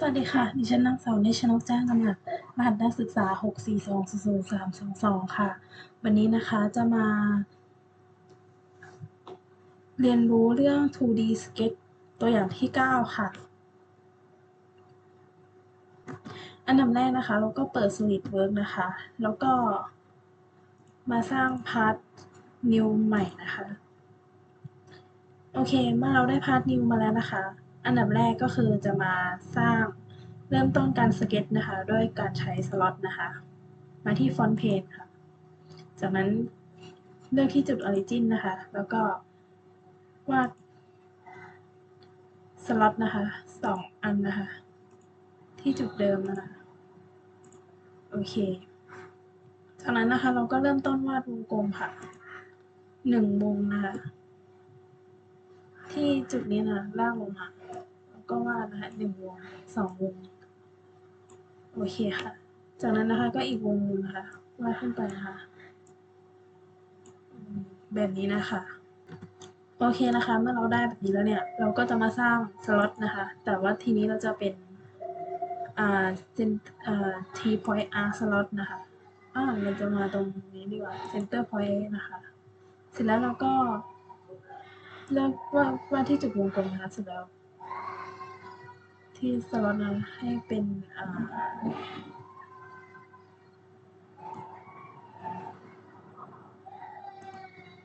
สวัสดีค่ะ ดิฉันนางสาวนิชนกจ้งกำเนิดรหัสนักศึกษา 6420322 ค่ะ วันนี้นะคะจะมา เรียนรู้เรื่อง 2D Sketch ตัวอย่างที่ 9 ค่ะ อันดับแรกนะคะ เราก็เปิด SolidWorks นะคะ แล้วก็มาสร้างพาร์ท New ใหม่นะคะ โอเค เมื่อเราได้พาร์ท New มาแล้วนะคะ อันดับแรกก็คือจะมาสร้างเริ่มต้นการสเก็ตนะคะด้วยการใช้สล็อตนะคะ มาที่ฟอนต์เพจค่ะ จากนั้นเลือกที่จุด Origin นนะคะ แล้วก็วาดสล็อตนะคะสองอันนะคะ ที่จุดเดิมนะคะ โอเค จากนั้นนะคะเราก็เริ่มต้นวาดวงกลมค่ะหนึ่งวงนะคะที่จุดนี้นะลากลงมา ก็วาดนะคะหนึ่งวงสองวงโอเคค่ะ จากนั้นนะคะก็อีกวงนึงนะคะวาดขึ้นไปนะคะแบบนี้นะคะโอเคนะคะ เมื่อเราได้แบบนี้แล้วเนี่ยเราก็จะมาสร้างสล็อตนะคะ แต่ว่าทีนี้เราจะเป็นอ่าเซนอ่า T point arc slot นะคะอ่าเราจะมาตรงนี้ดีกว่า center point นะคะ เสร็จแล้วเราก็เลือกว่าว่าที่จุดวงกลมนะคะเสร็จแล้ว ที่สล็อตนะให้เป็นอ่า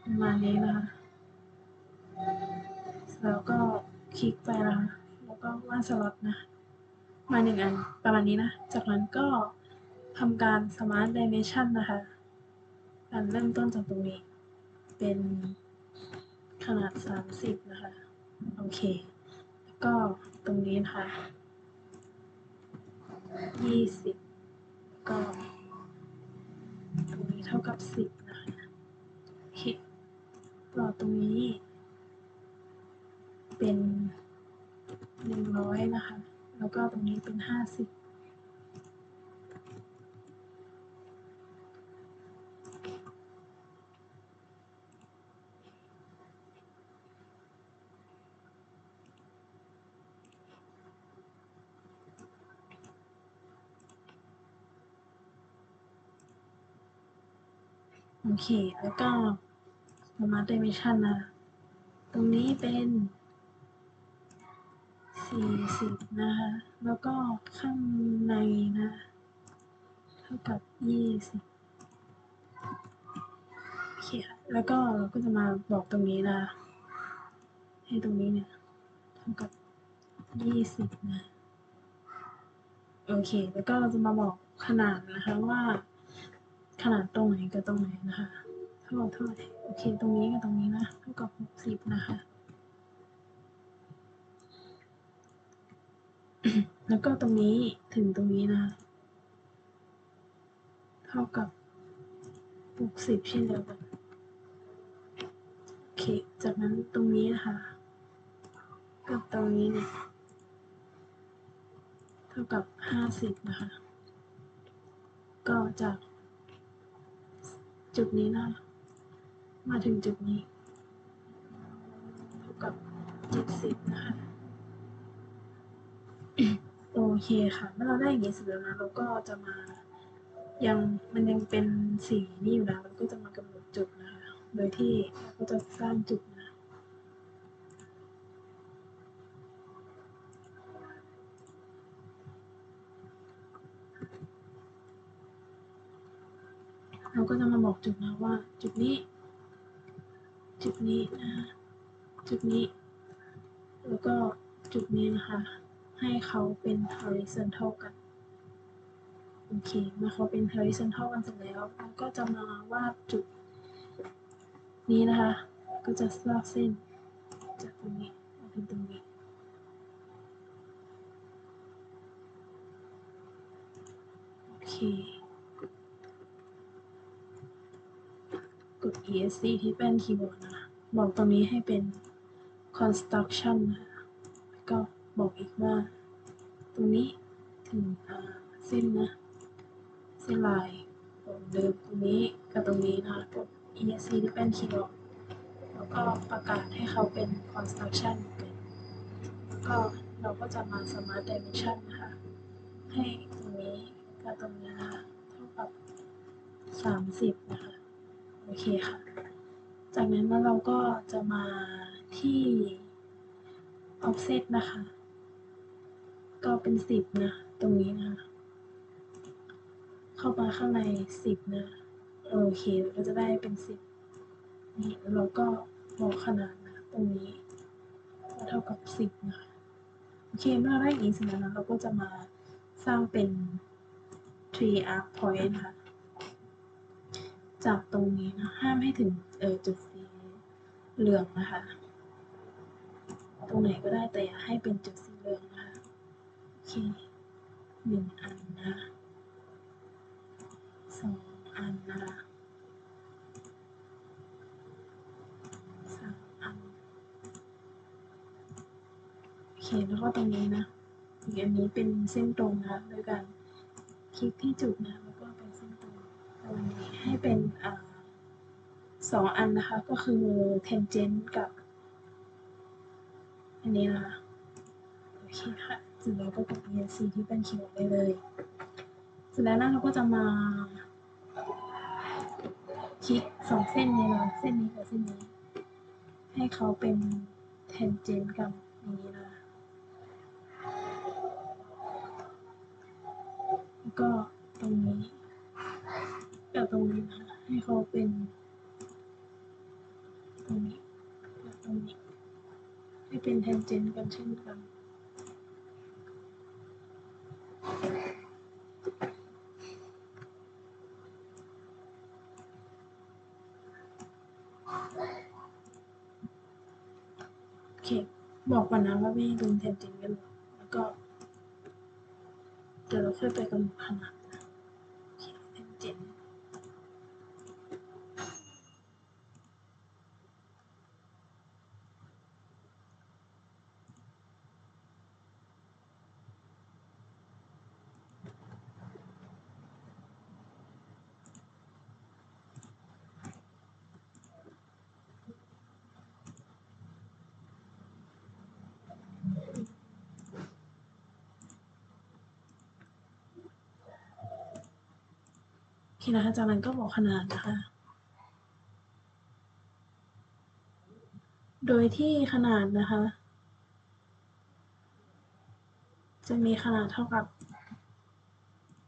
ประมาณนี้นะคะแล้วก็คลิกไปนะคะแล้วก็วาดสล็อตนะ มาหนึ่งอันประมาณนี้นะ จากนั้นก็ทำการ Smart Dimension นะคะการเริ่มต้นจากตรงนี้ เป็นขนาด 30 นะคะ โอเค ก็ตรงนี้นะคะ20ก็ตรงนี้เท่ากับ10นะคะโอเคต่อตรงนี้ เป็นหนึ่งร้อยนะคะ แล้วก็ตรงนี้เป็นห้าสิบ โอเค แล้วก็ Smart Dimension นะ ตรงนี้เป็นสี่สิบนะคะ แล้วก็ข้างในนะ เท่ากับยี่สิบโอเคค่ะ แล้วก็เราก็จะมาบอกตรงนี้นะ ให้ตรงนี้เนี่ย เท่ากับยี่สิบนะ โอเค แล้วก็เราจะมาบอกขนาดนะคะว่า ขนาดตรงไหนกับตรงไหนนะคะเท่าเท่าไหร่โอเค ตรงนี้กับตรงนี้นะเท่ากับหกสิบนะคะแล้วก็ตรงนี้ถึงตรงนี้นะคะเท่ากับหกสิบเช่นเดียวกันโอเค จากนั้นตรงนี้นะคะกับตรงนี้เนี่ยเท่ากับห้าสิบนะคะ ก็จาก จุดนี้นะ มาถึงจุดนี้เท่ากับเจ็ดสิบนะคะโอเคค่ะ เมื่อเราได้อย่างนี้เสร็จแล้วนะเราก็จะมายังมันยังเป็นสีนี่อยู่นะเราก็จะมากำหนดจุดนะคะ โดยที่เราก็จะสร้างจุดนะ เราก็จะมาบอกจุดนะว่า จุดนี้ จุดนี้นะคะจุดนี้ แล้วก็จุดนี้นะคะ ให้เขาเป็น horizontal กันโอเคเมื่อเขาเป็น horizontal กันเสร็จแล้วเราก็จะมาวาดจุด นี้นะคะ ก็จะลากเส้นจากตรงนี้มาถึงตรงนี้โอเค กด ESC ที่แป้นคีย์บอร์ดนะ บอกตรงนี้ให้เป็น construction นะแล้วก็บอกอีกว่า ตรงนี้ถึงเส้นนะ เส้นลายผมเดิมตรงนี้กับตรงนี้นะคะกด ESC ที่แป้นคีย์บอร์ดแล้วก็ประกาศให้เขาเป็น construction กันแล้วก็เราก็จะมา smart dimension นะคะ ให้ตรงนี้กับตรงนี้นะคะเท่ากับ 30 นะคะ โอเคค่ะ จากนั้นแล้วเราก็จะมาที่ offset นะคะ ก็เป็น 10 นะ ตรงนี้นะคะ เข้ามาข้างใน 10 นะ โอเคเราก็จะได้เป็น 10 นี่แล้วเราก็บอกขนาดนะ ตรงนี้ก็เท่ากับ 10 นะคะโอเคเมื่อเราได้อย่างนี้เสร็จแล้วเราก็จะมาสร้างเป็น tree arc point นะคะ จากตรงนี้นะห้ามให้ถึงเออจุดสีเหลืองนะคะ ตรงไหนก็ได้แต่อย่าให้เป็นจุดสีเหลืองนะคะโอเคหนึ่งอันนะสองอันนะคะสามอันโอเคแล้วก็ตรงนี้นะอีกอันนี้เป็นเส้นตรงนะคะโดยการคลิกที่จุดนะ ให้เป็นอสองอันนะคะ ก็คือ tangent กับ อันนี้นะคะโอเคค่ะเสร็จแล้วก็กด ESC ที่เป็นคีย์บอร์ดได้เลย เสร็จแล้วนะเราก็จะมาคลิกสองเส้นนี้นะเส้นนี้กับเส้นนี้ ให้เขาเป็น tangent กับอย่างนี้นะคะแล้วก็ตรงนี้ กับตรงนี้นะคะให้เขาเป็นตรงนี้กับตรงนี้ ให้เป็นแทนเจนกันเช่นกันโอเค บอกก่อนนะว่าไม่ให้เป็นแทนเจนกันแล้วก็เดี๋ยวเราค่อยไปกำหนดขนาดนะโอเคแทนเจน โอเค นะคะ จากนั้นก็บอกขนาดนะคะ โดยที่ขนาดนะคะ จะมีขนาดเท่ากับ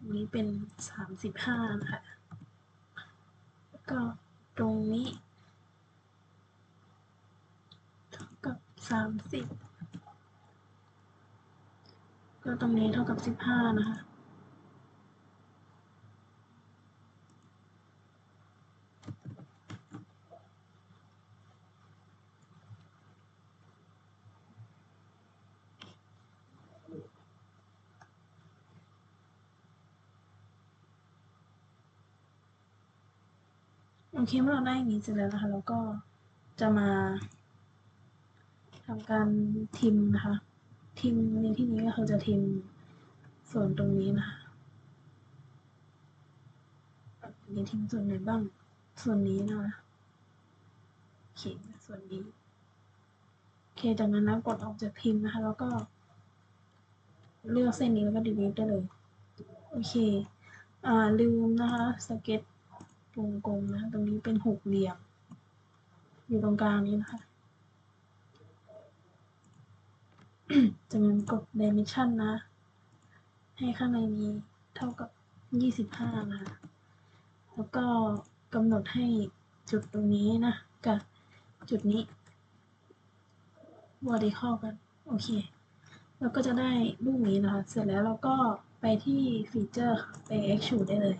นนี้เป็นสามสิบห้านะคะแล้วก็ตรงนี้เท่ากับสามสิบก็ตรงนี้เท่ากับสิบห้านะคะ เคเมื่อเราได้อย่างนี้เสร็จแล้วนะคะ เราก็จะมาทำการทิมนะคะ ทิมในที่นี้ก็คือจะทิมส่วนตรงนี้นะคะนี่ทิมส่วนไหนบ้าง ส่วนนี้นะคะโอเคส่วนนี้โอเคจากนั้นนะกดออกจากพิมพ์นะคะ แล้วก็ เลือกเส้นนี้แล้วก็ delete ได้เลย โอเค อ่าลืมนะคะสเก็ต วงกลมนะตรงนี้เป็นหกเหลี่ยม อยู่ตรงกลางนี้นะคะจากนั้นกด dimension นะ ให้ข้างในนี้เท่ากับยี่สิบห้านะคะแล้วก็กำหนดให้จุดตรงนี้นะ กับจุดนี้ vertical กัน โอเค แล้วก็จะได้รูปนี้นะคะ เสร็จแล้วเราก็ไปที่ฟีเจอร์ค่ะ ไป extrude ได้เลย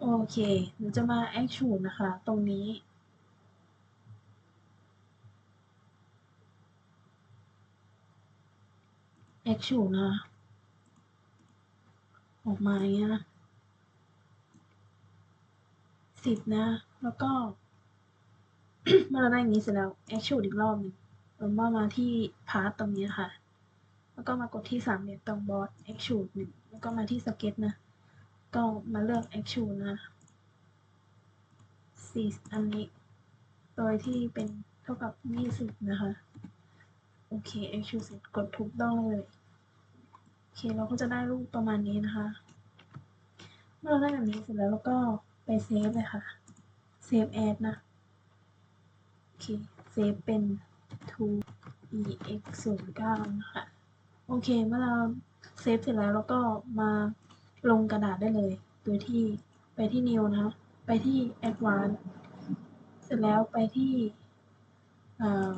โอเคหนูจะมา extrude นะคะ ตรงนี้ extrude นะ ออกมาอย่างเงี้ยนะสิบนะ แล้วก็เมื่อเราได้อย่างนี้เสร็จแล้ว extrude อีกรอบหนึ่งเรามามาที่พาร์ตตรงนี้ค่ะ แล้วก็มากดที่สามเหลี่ยมตรงบอส extrude หนึ่งแล้วก็มาที่สเก็ตนะ ก็มาเลือก extrude นะสี่อันนี้ โดยที่เป็นเท่ากับยี่สิบนะคะ โอเค extrude เสร็จกดถูกต้องเลย โอเค เราก็จะได้รูปประมาณนี้นะคะ เมื่อเราได้แบบนี้เสร็จแล้วเราก็ไปเซฟเลยค่ะ เซฟแอดนะ โอเค เซฟเป็น 2ex 0 9 นะคะ โอเค เมื่อเราเซฟเสร็จแล้วเราก็มา ลงกระดาษได้เลย โดยที่ไปที่ new นะไปที่ advanced เสร็จแล้วไปที่อ่า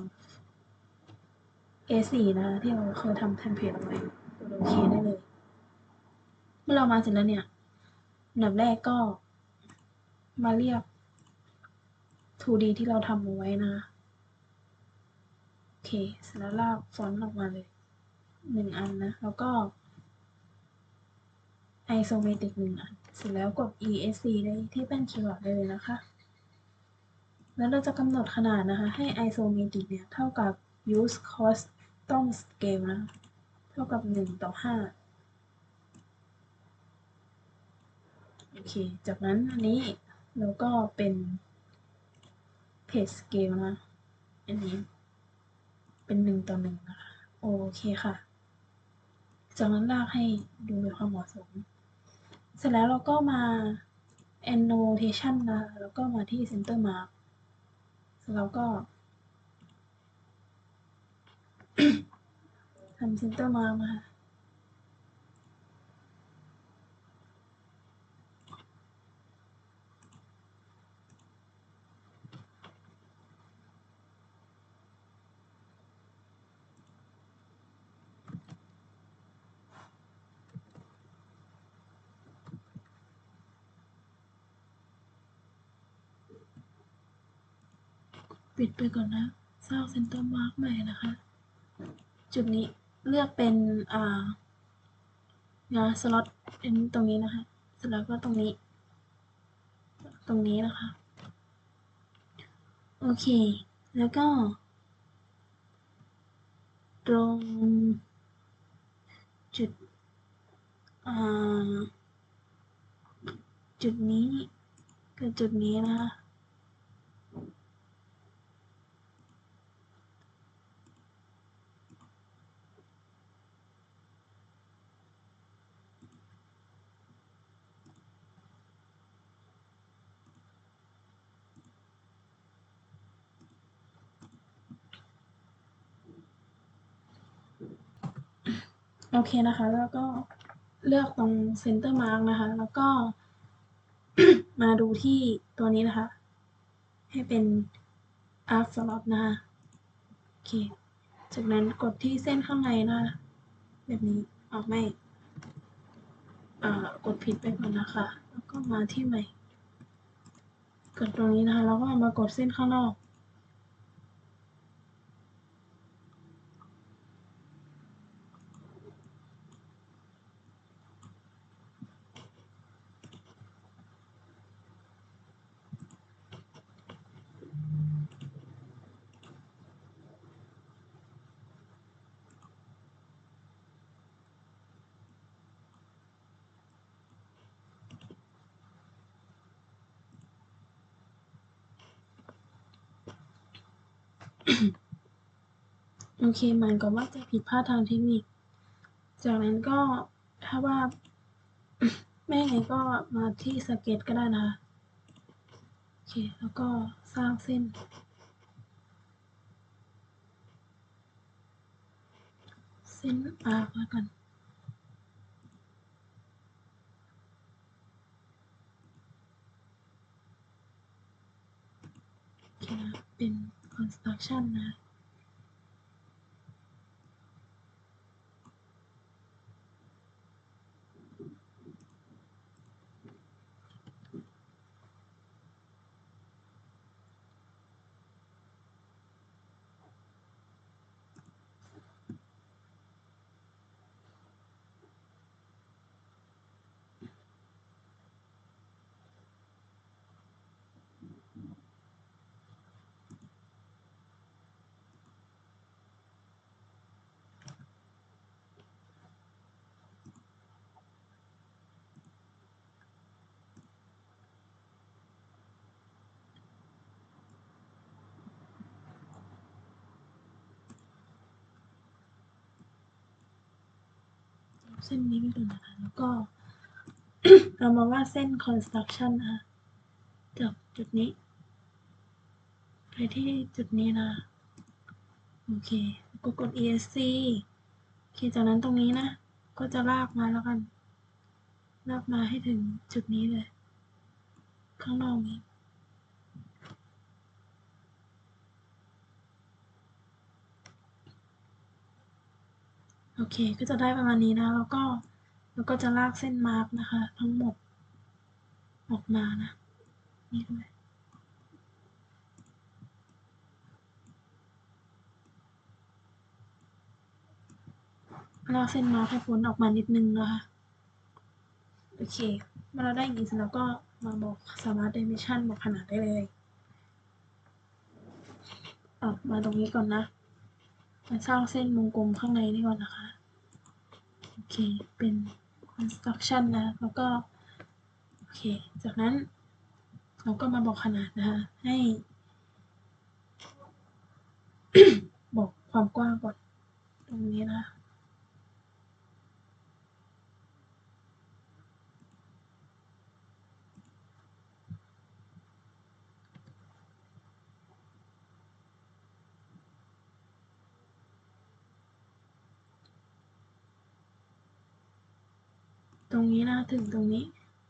A4 นะ ที่เราเคยทำเทมเพลตเอาไว้กดโอเคได้เลย เมื่อเรามาเสร็จแล้วเนี่ยอันดับแรกก็มาเรียก 2D ที่เราทำเอาไว้นะคะโอเคเสร็จแล้วลากฟอนต์ออกมาเลยหนึ่งอันนะ แล้วก็ isometric หนึ่งอันเสร็จแล้วกด esc ได้ที่แป้นคีย์บอร์ดได้เลยนะคะ แล้วเราจะกำหนดขนาดนะคะ ให้ isometric เนี่ย เท่ากับ use custom scale นะ เท่ากับ 1 ต่อ 5 โอเค จากนั้นอันนี้เราก็เป็น page scale นะ อันนี้เป็น 1 ต่อ 1 นะคะ โอเคค่ะ จากนั้นลากให้ดูมีความเหมาะสม เสร็จแล้วเราก็มา annotation นะแล้วก็มาที่ center mark เสร็จแล้วก็ทำ center mark นะคะ ปิดไปก่อนนะสร้าง center mark ใหม่นะคะ จุดนี้เลือกเป็นอ่างาสล็อตเป็นตรงนี้นะคะเสร็จแล้วก็ตรงนี้ ตรงนี้นะคะ โอเค แล้วก็ ตรงจุดอ่าจุดนี้กับจุดนี้นะคะ โอเคนะคะ แล้วก็เลือกตรง center mark นะคะ แล้วก็ มาดูที่ตัวนี้นะคะ ให้เป็น arc slot นะคะโอเค จากนั้นกดที่เส้นข้างในนะคะ แบบนี้ออกไม่กดผิดไปก่อนนะคะ แล้วก็มาที่ใหม่ กดตรงนี้นะคะ แล้วก็มากดเส้นข้างนอก โอ เคเหมือนกับว่าจะผิดพลาดทางเทคนิค จากนั้นก็ถ้าว่า ไม่ไงก็มาที่สเก็ตก็ได้นะคะโอเค แล้วก็สร้างเส้น เส้นอาร์คแล้วกันโอเคนะเป็น construction นะ เส้นนี้ไปก่อนนะคะ แล้วก็เรามาว่าเส้น construction นะคะจากจุดนี้ ไปที่จุดนี้นะ โอเคก็กด esc โอเค จากนั้นตรงนี้นะ ก็จะลากมาแล้วกัน ลากมาให้ถึงจุดนี้เลย ข้างนอกนี้ โอเค ก็จะได้ประมาณนี้นะ แล้วก็แล้วก็จะลากเส้นมาร์กนะคะ ทั้งหมด ออกมานะ นี่ด้วยลากเส้นมาร์กให้พ้นออกมานิดนึงนะคะ โอเค เมื่อเราได้อย่างนี้เสร็จแล้วก็มาบอกสามารถ dimension บอกขนาดได้เลยออกมาตรงนี้ก่อนนะ มาสร้างเส้นวงกลมข้างในนี่ก่อนนะคะ โอเค เป็น construction นะ แล้วก็ โอเค จากนั้น เราก็มาบอกขนาดนะคะ ให้ บอกความกว้างก่อน ตรงนี้นะ ต รงนี้นะถึงตรงนี้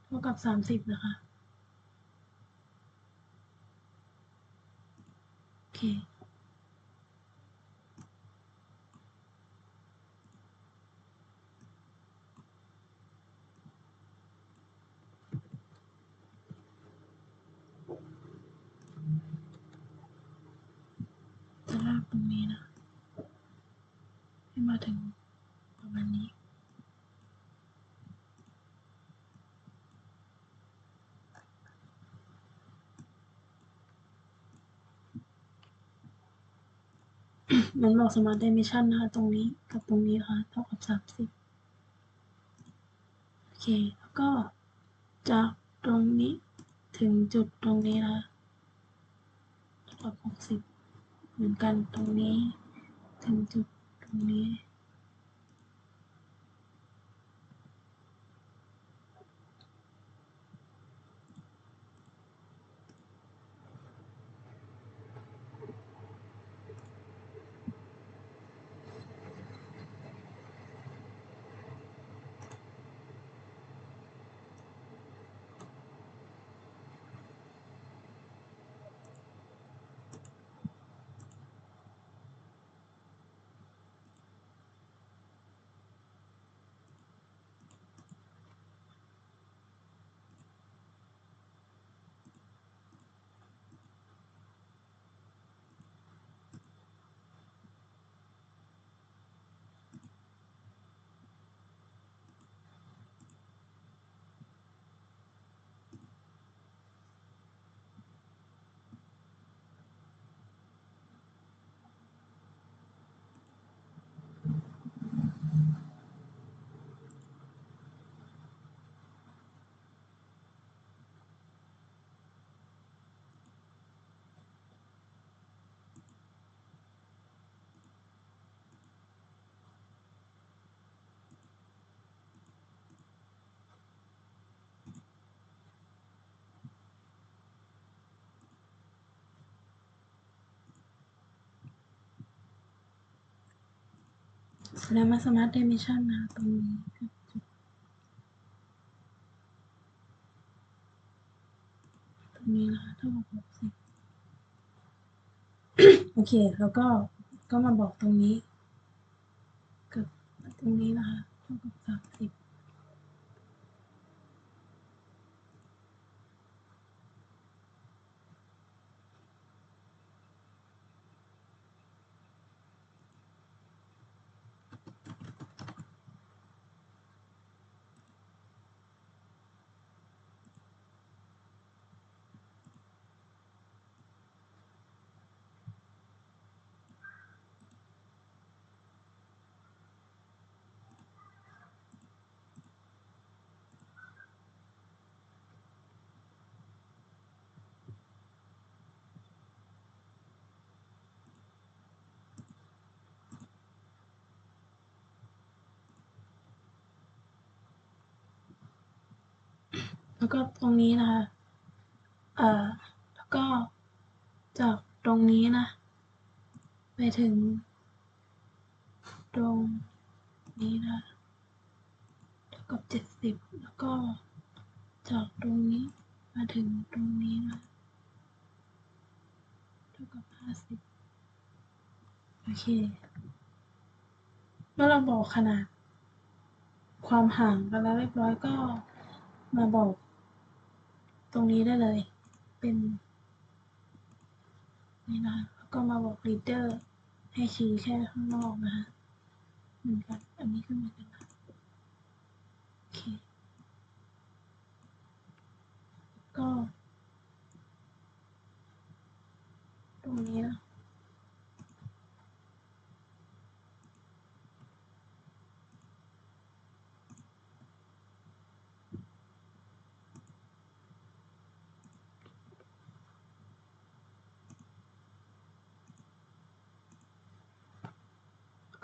เท่ากับสามสิบนะคะ โอเค จะลากตรงนี้นะ ให้มาถึงประมาณนี้ มันบอกสมาร์ทเดมิชันนะคะ ตรงนี้กับตรงนี้นะคะเท่ากับสามสิบโอเค แล้วก็จากตรงนี้ถึงจุดตรงนี้นะคะเท่ากับหกสิบเหมือนกันตรงนี้ ถึงจุดตรงนี้ แล้วมาสมาร์ทเดมิชันนะตรงนี้ตรงนี้นะคะเท่ากับหกสิบโอเค แล้วก็ก็มาบอกตรงนี้ กับตรงนี้นะคะเท่ากับสามสิบ แล้วก็ตรงนี้นะคะเอ่อแล้วก็จากตรงนี้นะ ไปถึง ตรงนี้นะเท่ากับเจ็ดสิบแล้วก็จากตรงนี้มาถึงตรงนี้นะเท่ากับห้าสิบโอเค เมื่อเราบอกขนาดความห่างกันแล้วเรียบร้อยก็มาบอก ตรงนี้ได้เลย เป็น นี่นะแล้วก็มาบอก reader ให้ชี้แค่ข้างนอกนะคะเหมือนกัน อันนี้ก็เหมือนกันนะโอเค ก็ ตรงนี้นะ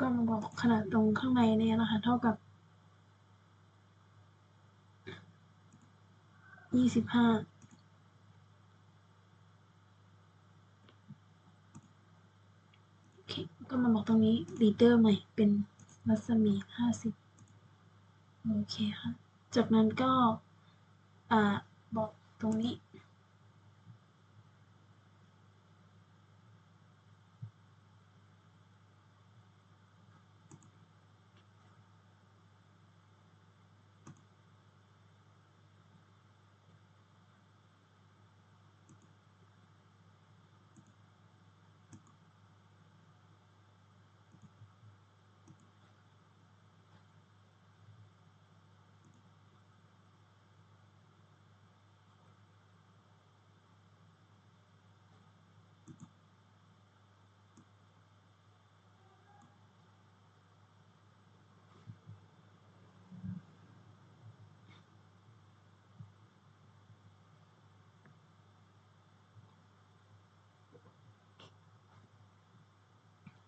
ก็มาบอกขนาดตรงข้างในเนี่ยนะคะ เท่ากับยี่สิบห้าโอเค ก็มาบอกตรงนี้ reader ใหม่เป็นรัศมีห้าสิบโอเคค่ะ จากนั้นก็ อ่า บอกตรงนี้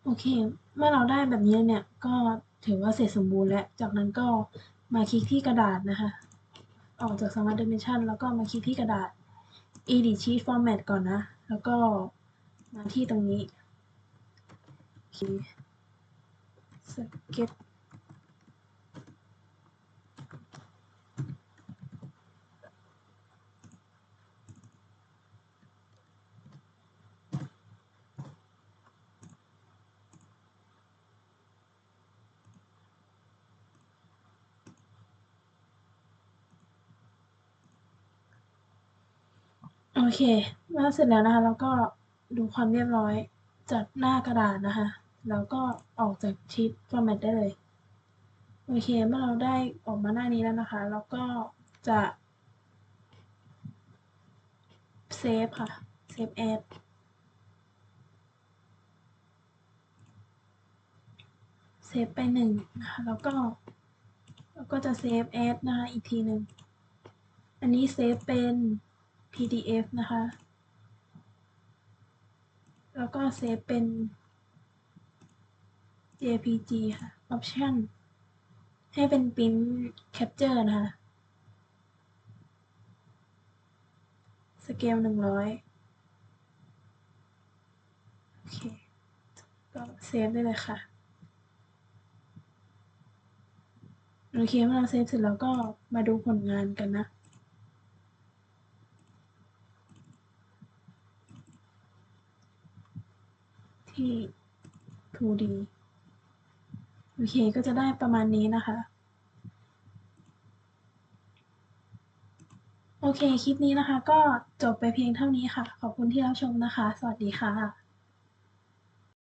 โอเค เมื่อเราได้แบบนี้เนี่ย ก็ถือว่าเสร็จสมบูรณ์แล้ว จากนั้นก็มาคลิกที่กระดาษนะคะ ออกจาก Smart Dimension แล้วก็มาคลิกที่กระดาษ Edit Sheet Format ก่อนนะ แล้วก็มาที่ตรงนี้โอเค Sketch โอเคเมื่อเสร็จแล้วนะคะแล้วก็ดูความเรียบร้อยจากหน้ากระดาษนะคะ แล้วก็ออกจากชีต format ได้เลย โอเค เมื่อเราได้ออกมาหน้านี้แล้วนะคะแล้วก็จะเซฟค่ะ เซฟแอดเซฟไปหนึ่งนะคะแล้วก็แล้วก็จะเซฟแอดนะคะอีกทีหนึ่ง อันนี้เซฟเป็น PDF นะคะ แล้วก็เซฟเป็น JPG ค่ะ Option ให้เป็น Print Capture นะคะ สเกลหนึ่งร้อยโอเค ก็เซฟได้เลยค่ะโอเคเมื่อเราเซฟเสร็จแล้วก็มาดูผลงานกันนะ ที่ 2D โอเค ก็จะได้ประมาณนี้นะคะ โอเค คลิปนี้นะคะ ก็จบไปเพียงเท่านี้ค่ะ ขอบคุณที่รับชมนะคะ สวัสดีค่ะ